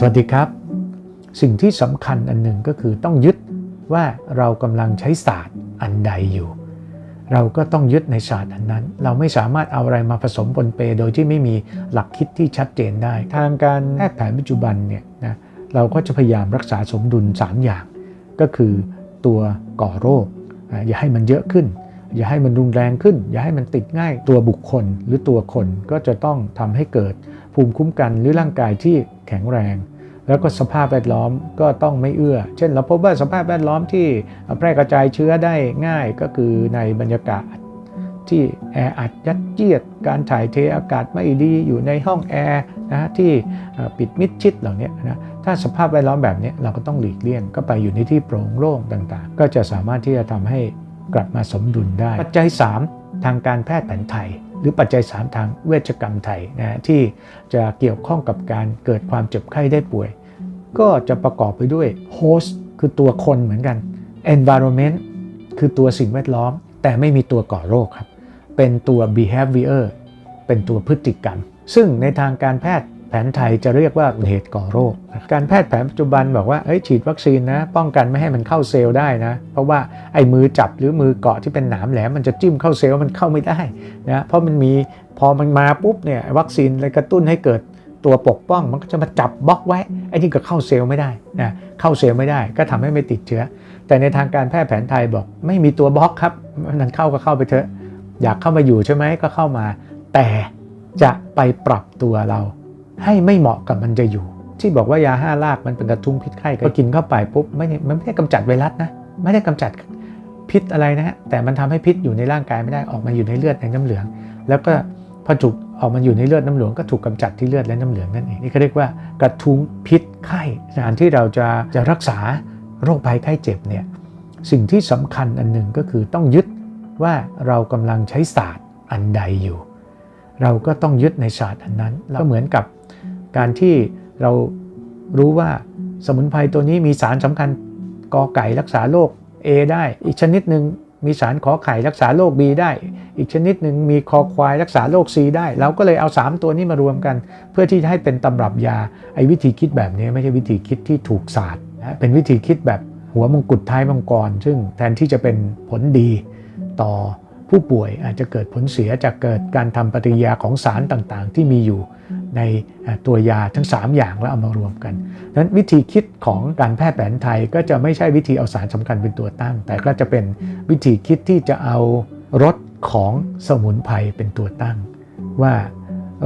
สวัสดีครับ สิ่งที่สำคัญอันหนึ่งก็คือต้องยึดว่าเรากำลังใช้ศาสตร์อันใดอยู่ เราก็ต้องยึดในศาสตร์อันนั้น เราไม่สามารถเอาอะไรมาผสมปนเปโดยที่ไม่มีหลักคิดที่ชัดเจนได้ ทางการแพทย์แผนปัจจุบันเนี่ยนะเราก็จะพยายามรักษาสมดุล 3 อย่าง ก็คือตัวก่อโรคอ่าอย่าให้มันเยอะขึ้น อย่าให้มันรุนแรงขึ้น อย่าให้มันติดง่ายตัวบุคคลหรือตัวคนก็จะต้องทำให้เกิด ภูมิคุ้มกันหรือร่างกายที่แข็งแรง แล้วก็สภาพแวดล้อมก็ต้องไม่เอื้อ เช่นเราพบว่าสภาพแวดล้อมที่แพร่กระจายเชื้อได้ง่ายก็คือในบรรยากาศ ที่แออัดยัดเยียด การถ่ายเทอากาศไม่ดีอยู่ในห้องแอร์นะที่เอ่อปิดมิดชิดเหล่านี้นะถ้าสภาพแวดล้อมแบบนี้เราก็ต้องหลีกเลี่ยงก็ไปอยู่ในที่โปร่งโล่งต่างๆ ก็จะสามารถที่จะทำให้กลับมาสมดุลได้ ปัจจัย 3 ทางการแพทย์แผนไทยห รือปัจจัย 3 ทางเวชกรรมไทยนะที่จะเกี่ยวข้องกับการเกิดความเจ็บไข้ได้ป่วย ก็จะประกอบไปด้วย host คือตัวคนเหมือนกัน environment คือตัวสิ่งแวดล้อม แต่ไม่มีตัวก่อโรคครับ เป็นตัว behavior เป็นตัวพฤติกรรม ซึ่งในทางการแพทย์ นไทยจะเรียกว่าเหตุก่อโรค การแพทย์แผนปัจจุบันบอกว่าเอ้ยฉีดวัคซีนนะ ป้องกันไม่ให้มันเข้าเซลล์ได้นะ เพราะว่าไอ้มือจับหรือมือเกาะที่เป็นหนามแหลมมันจะจิ้มเข้าเซลล์มันเข้าไม่ได้นะเพราะมันมีพอมันมาปุ๊บเนี่ยวัคซีนเลยกระตุ้นให้เกิดตัวปกป้องมันก็จะมาจับบล็อกไว้ไอ้นี่ก็เข้าเซลล์ไม่ได้นะเข้าเซลล์ไม่ได้ก็ทำให้ไม่ติดเชื้อ แต่ในทางการแพทย์แผนไทยบอก ไม่มีตัวบล็อกครับมันเข้าก็เข้าไปเถอะ อยากเข้ามาอยู่ใช่ไหมก็เข้ามา แต่จะไปปรับตัวเรา ให้ไม่เหมาะกับมันจะอยู่ ที่บอกว่ายาห้าลากมันเป็นกระทุ้งพิษไข้ก็กินเข้าไปปุ๊บไม่ไมันไม่ได้กำจัดไวรัสนะไม่ได้กำจัดพิษอะไรนะฮะแต่มันทำให้พิษอยู่ในร่างกายไม่ได้ออกมาอยู่ในเลือดในน้ำเหลือง แล้วก็พอถูกออกมาอยู่ในเลือดน้ำเหลืองก็ถูกกำจัดที่เลือดและน้ำเหลืองนั่นเองนี่เขาเรียกว่ากระทุ้งพิษไข้การที่เราจะจะรักษาโรคภัยไข้เจ็บเนี่ยสิ่งที่สำคัญอันหนึ่งก็คือต้องยึดว่าเรากำลังใช้ศาสตร์อันใดอยู่ เราก็ต้องยึดในศาสตร์อันนั้นแล้วก็เหมือนกับ การที่เรารู้ว่าสมุนไพรตัวนี้มีสารสำคัญกอไก่รักษาโรค A ได้ อีกชนิดหนึ่งมีสารขอไข่รักษาโรค B ได้ อีกชนิดหนึ่งมีคอควายรักษาโรค C ได้ เราก็เลยเอา 3 ตัวนี้มารวมกัน เพื่อที่จะให้เป็นตำรับยา ไอ้วิธีคิดแบบนี้ไม่ใช่วิธีคิดที่ถูกศาสตร์นะเป็นวิธีคิดแบบหัวมงกุฎท้ายมังกร ซึ่งแทนที่จะเป็นผลดีต่อ ผู้ป่วยอาจจะเกิดผลเสียจากเกิดการทำปฏิกิริยาของสารต่างๆ ที่มีอยู่ในตัวยาทั้ง 3 อย่างแล้วเอามารวมกันนั้นวิธีคิดของการแพทย์แผนไทยก็จะไม่ใช่วิธีเอาสารสำคัญเป็นตัวตั้ง แต่ก็จะเป็นวิธีคิดที่จะเอารสของสมุนไพรเป็นตัวตั้ง ว่า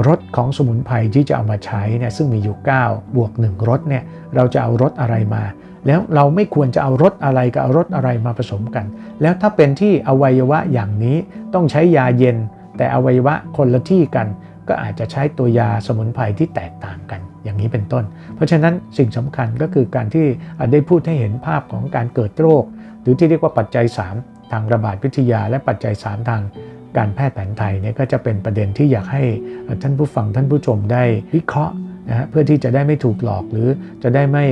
รสของสมุนไพรที่จะเอามาใช้เนี่ยซึ่งมีอยู่ 9 บวก 1รสเนี่ยเราจะเอารสอะไรมา แล้วเราไม่ควรจะเอารสอะไรกับเอารสอะไรมาผสมกัน แล้วถ้าเป็นที่อวัยวะอย่างนี้ต้องใช้ยาเย็น แต่อวัยวะคนละที่กัน ก็อาจจะใช้ตัวยาสมุนไพรที่แตกต่างกันอย่างนี้เป็นต้น เพราะฉะนั้นสิ่งสำคัญก็คือการที่ได้พูดให้เห็นภาพของการเกิดโรค หรือที่เรียกว่าปัจจัย 3 ทางระบาดวิทยา และปัจจัย 3 ทางการแพทย์แผนไทยเนี่ยก็จะเป็นประเด็นที่อยากให้ท่านผู้ฟังท่านผู้ชมได้วิเคราะห์ นะฮะเพื่อที่จะได้ไม่ถูกหลอกหรือจะได้ไม่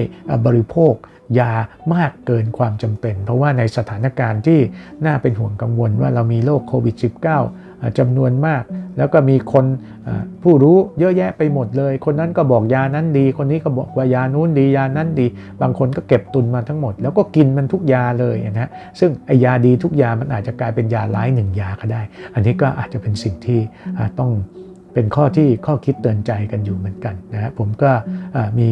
บริโภคยามากเกินความจำเป็น เพราะว่าในสถานการณ์ที่น่าเป็นห่วงกังวลว่าเรามีโรคโควิด -19 จำนวนมาก แล้วก็มีคนผู้รู้เยอะแยะไปหมดเลย คนนั้นก็บอกยานั้นดี คนนี้ก็บอกว่ายานู้นดียานั้นดี บางคนก็เก็บตุนมาทั้งหมด แล้วก็กินมันทุกยาเลยนะฮะซึ่งไอยาดีทุกยามันอาจจะกลายเป็นยาร้ายหนึ่งยาก็ได้ อันนี้ก็อาจจะเป็นสิ่งที่ต้อง เป็นข้อที่ข้อคิดเตือนใจกันอยู่เหมือนกันนะฮะผมก็มี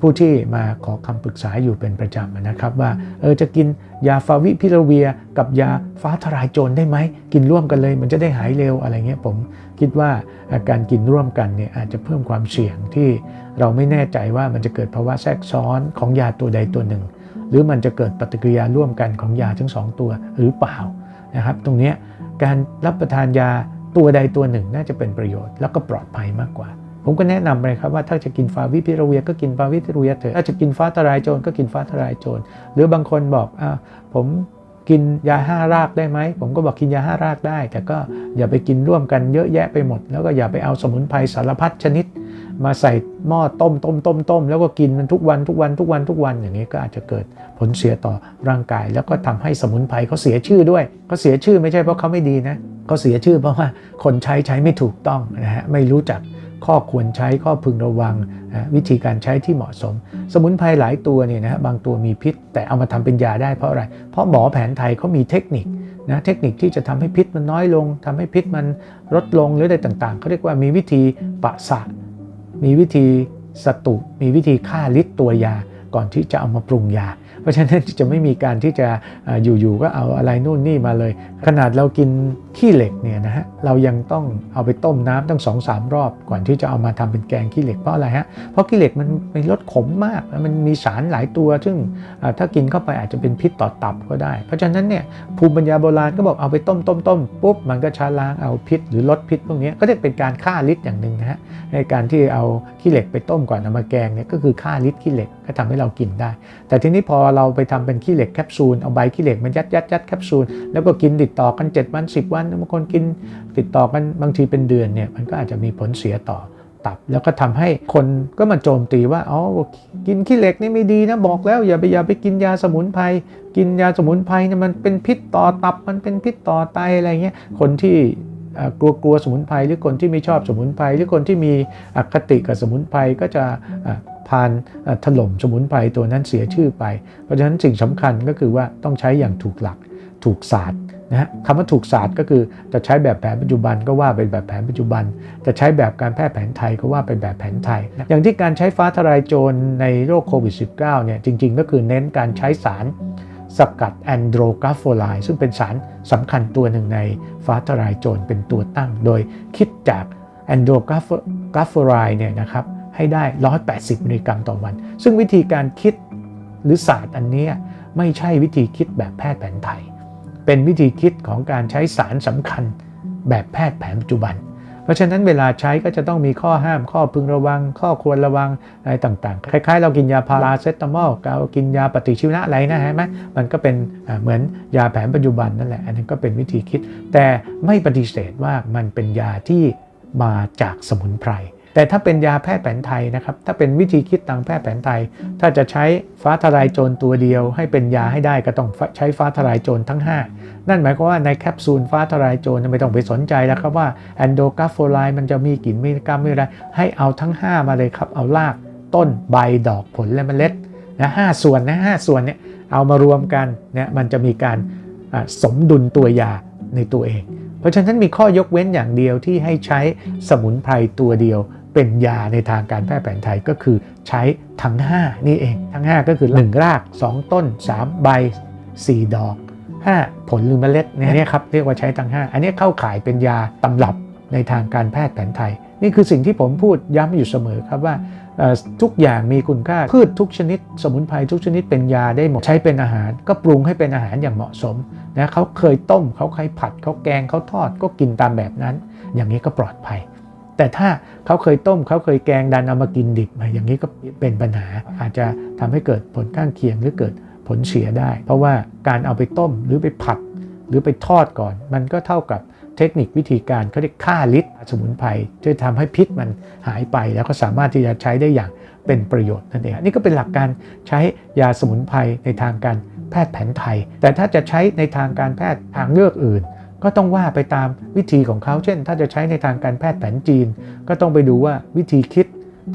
ผู้ที่มาขอคำปรึกษาอยู่เป็นประจำนะครับว่าเออจะกินยาฟาวิพิลาเวีย กับยาฟ้าทลายโจรได้ไหมกินร่วมกันเลย มันจะได้หายเร็วอะไรเงี้ยผมคิดว่าการกินร่วมกันเนี่ยอาจจะเพิ่มความเสี่ยงที่เราไม่แน่ใจว่ามันจะเกิดภาวะแทรกซ้อนของยาตัวใดตัวหนึ่ง หรือมันจะเกิดปฏิกิริยาร่วมกันของยาทั้งสองตัวหรือเปล่านะครับตรงนี้การรับประทานยา ตัวใดตัวหนึ่งน่าจะเป็นประโยชน์แล้วก็ปลอดภัยมากกว่า ผมก็แนะนำเลยครับว่าถ้าจะกินฟาวิพิราเวียก็กินฟาวิพิราเวียเถอะถ้าจะกินฟ้าทลายโจรก็กินฟ้าทลายโจรหรือบางคนบอกอ่าผมกินยาห้ารากได้ไหม ผมก็บอกกินยาห้ารากได้ แต่ก็อย่าไปกินร่วมกันเยอะแยะไปหมด แล้วก็อย่าไปเอาสมุนไพรสารพัดชนิด มาใส่หม้อต้มต้มต้มต้มแล้วก็กินมันทุกวันทุกวันทุกวันทุกวันอย่างนี้ก็อาจจะเกิดผลเสียต่อร่างกาย แล้วก็ทำให้สมุนไพรเขาเสียชื่อด้วยเขาเสียชื่อไม่ใช่เพราะเขาไม่ดีนะ เขาเสียชื่อเพราะว่าคนใช้ใช้ไม่ถูกต้องนะฮะไม่รู้จักข้อควรใช้ข้อพึงระวังวิธีการใช้ที่เหมาะสม สมุนไพรหลายตัวเนี่ยนะฮะบางตัวมีพิษ แต่เอามาทำเป็นยาได้เพราะอะไร เพราะหมอแผนไทยเขามีเทคนิคนะเทคนิคที่จะทำให้พิษมันน้อยลงทำให้พิษมันลดลงหรืออะไรต่างๆเขาเรียกว่ามีวิธีปะสะ มีวิธีสตุมีวิธีฆ่าฤทธิ์ตัวยาก่อนที่จะเอามาปรุงยา เพราะฉะนั้นจะไม่มีการที่จะอยู่ๆก็เอาอะไรนู่นนี่มาเลย ขนาดเรากินขี้เหล็กเนี่ยนะฮะเรายังต้องเอาไปต้มน้ำตั้งสองสามรอบ ก่อนที่จะเอามาทำเป็นแกงขี้เหล็กเพราะอะไรฮะเพราะขี้เหล็กมันมีรสขมมากแล้วมันมีสารหลายตัว ซึ่งอ่อถ้ากินเข้าไปอาจจะเป็นพิษต่อตับก็ได้ เพราะฉะนั้นเนี่ยภูมิปัญญาโบราณก็บอกเอาไปต้มต้มต้มปุ๊บมันก็ชาล้างเอาพิษ หรือลดพิษพวกนี้ก็จะเป็นการฆ่าฤทธิ์อย่างหนึ่งนะฮะในการที่เอาขี้เหล็กไปต้มก่อนเอามาแกงเนี่ยก็คือฆ่าฤทธิ์ขี้เหล็กก็ทำให้เรากินได้ แต่ทีนี้พอเราไปทำเป็นขี้เหล็กแคปซูลเอาใบขี้เหล็กมันยัดยัดยัดแคปซูลแล้วก็กินติดต่อกัน7วัน10วันบางคนกินติดต่อกันบางทีเป็นเดือนเนี่ยมันก็อาจจะมีผลเสียต่อตับ แล้วก็ทำให้คนก็มาโจมตีว่าอ๋อกินขี้เหล็กนี่ไม่ดีนะบอกแล้วอย่าไปอย่าไปกินยาสมุนไพรกินยาสมุนไพรเนี่ยมันเป็นพิษต่อตับมันเป็นพิษต่อไตอะไรเงี้ยคนที่กลัวกลัวสมุนไพรหรือคนที่ไม่ชอบสมุนไพรหรือคนที่มีอคติกับสมุนไพรก็จะเอ่อพานถล่มสมุนไพรตัวนั้นเสียชื่อไป เพราะฉะนั้นสิ่งสำคัญก็คือว่าต้องใช้อย่างถูกหลักถูกศาสตร์ นะฮะคำว่าถูกศาสตร์ก็คือจะใช้แบบแผนปัจจุบันก็ว่าเป็นแบบแผนปัจจุบัน จะใช้แบบการแพทย์แผนไทยก็ว่าเป็นแบบแผนไทย อย่างที่การใช้ฟ้าทลายโจรในโรคโควิด -19 เนี่ยจริง ๆ ก็คือเน้นการใช้สารสกัดแอนโดรกราโฟไลซึ่งเป็นสารสำคัญตัวหนึ่งในฟ้าทลายโจรเป็นตัวตั้ง โดยคิดจากแอนโดรกราโฟไลเนี่ยนะครับให้ได้ 180 มิลลิกรัมต่อวัน ซึ่งวิธีการคิดหรือศาสตร์อันเนี้ยไม่ใช่วิธีคิดแบบแพทย์แผนไทย เป็นวิธีคิดของการใช้สารสำคัญแบบแพทย์แผนปัจจุบัน เพราะฉะนั้นเวลาใช้ก็จะต้องมีข้อห้าม ข้อพึงระวัง ข้อควรระวังอะไรต่างๆ คล้ายๆ เรากินยาพาราเซตามอลเรากินยาปฏิชีวนะอะไรนะฮะไหมมันก็เป็นเหมือนยาแผนปัจจุบันนั่นแหละ อันนั้นก็เป็นวิธีคิด แต่ไม่ปฏิเสธว่ามันเป็นยาที่มาจากสมุนไพร แต่ถ้าเป็นยาแพทย์แผนไทยนะครับ ถ้าเป็นวิธีคิดทางแพทย์แผนไทย ถ้าจะใช้ฟ้าทลายโจรตัวเดียว ให้เป็นยาให้ได้ก็ต้องใช้ฟ้าทลายโจรทั้ง 5 นั่นหมายความว่าในแคปซูลฟ้าทลายโจรไม่ต้องไปสนใจแล้วครับว่าแอนโดกาโฟไลมันจะมีกี่นมิลลิกรัมม่อะไรให้เอาทั้ง 5 มาเลยครับ เอารากต้นใบดอกผลและเมล็ดนะหส่วนนะหส่วนเนี่ยเอามารวมกันเนี่ยมันจะมีการสมดุลตัวยาในตัวเอง เพราะฉะนั้นมีข้อยกเว้นอย่างเดียวที่ให้ใช้สมุนไพรตัวเดียว เป็นยาในทางการแพทย์แผนไทยก็คือใช้ทั้ง 5 นี่เอง ทั้ง 5 ก็คือ 1 ราก 2 ต้น 3 ใบ 4 ดอก 5 ผลหรือเมล็ดเนี่ยครับเรียกว่าใช้ทั้ง 5 อันนี้เข้าข่ายเป็นยาตำรับในทางการแพทย์แผนไทย นี่คือสิ่งที่ผมพูดย้ำอยู่เสมอครับว่าเอ่อทุกอย่างมีคุณค่าพืชทุกชนิด สมุนไพรทุกชนิดเป็นยาได้หมดใช้เป็นอาหาร ก็ปรุงให้เป็นอาหารอย่างเหมาะสมนะเขาเคยต้มเขาเคยผัดเขาแกงเขาทอดก็กินตามแบบนั้น อย่างนี้ก็ปลอดภัย แต่ถ้าเขาเคยต้มเขาเคยแกงดันเอามากินดิบมาอย่างนี้ก็เป็นปัญหาอาจจะทำให้เกิดผลข้างเคียงหรือเกิดผลเสียได้ เพราะว่าการเอาไปต้มหรือไปผัด หรือไปทอดก่อน มันก็เท่ากับเทคนิควิธีการเขาเรียกฆ่าฤทธิ์สมุนไพรจะทำให้พิษมันหายไป แล้วก็สามารถที่จะใช้ได้อย่างเป็นประโยชน์นั่นเองนี่ก็เป็นหลักการใช้ยาสมุนไพรในทางการแพทย์แผนไทย แต่ถ้าจะใช้ในทางการแพทย์ทางเลือกอื่น ก็ต้องว่าไปตามวิธีของเขาเช่น ถ้าจะใช้ในทางการแพทย์แผนจีน ก็ต้องไปดูว่าวิธีคิด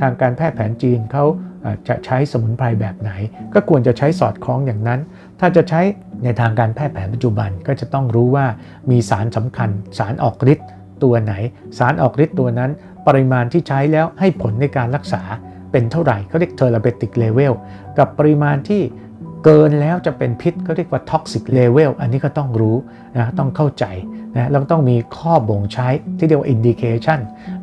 ทางการแพทย์แผนจีนเขาจะใช้สมุนไพรแบบไหน ก็ควรจะใช้สอดคล้องอย่างนั้น ถ้าจะใช้ในทางการแพทย์แผนปัจจุบันก็จะต้องรู้ว่ามีสารสำคัญ สารออกฤทธิ์ตัวไหน สารออกฤทธิ์ตัวนั้น ปริมาณที่ใช้แล้วให้ผลในการรักษาเป็นเท่าไหร่เขาเรียกเทอร์ p ติกเลเวลกับปริมาณที่ เกินแล้วจะเป็นพิษเขาเรียกว่าท็อกซิกเลเวลอันนี้ก็ต้องรู้นะต้องเข้าใจนะแล้วต้องมีข้อบ่งใช้ที่เรียกว่า indication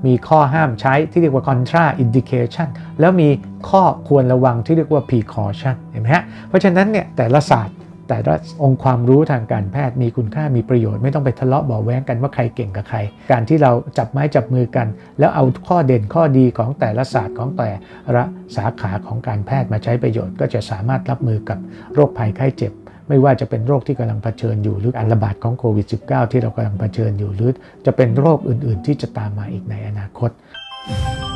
มีข้อห้ามใช้ที่เรียกว่า contra indication แล้วมีข้อควรระวังที่เรียกว่า precaution เห็นไหมฮะเพราะฉะนั้นเนี่ยแต่ละศาสตร์ แต่ละองค์ความรู้ทางการแพทย์มีคุณค่ามีประโยชน์ไม่ต้องไปทะเลาะบาะแว้งกันว่าใครเก่งกับใคร การที่เราจับไม้จับมือกัน แล้วเอาข้อเด่นข้อดีของแต่ละศาสตร์ของแต่ละสาขาของการแพทย์มาใช้ประโยชน์ ก็จะสามารถรับมือกับโรคภัยไข้เจ็บ ไม่ว่าจะเป็นโรคที่กำลังเผชิญอยู่หรือการระบาดของโควิด -19 ที่เรากำลังเผชิญอยู่หรือจะเป็นโรคอื่น ๆ ที่จะตามมาอีกในอนาคต thank you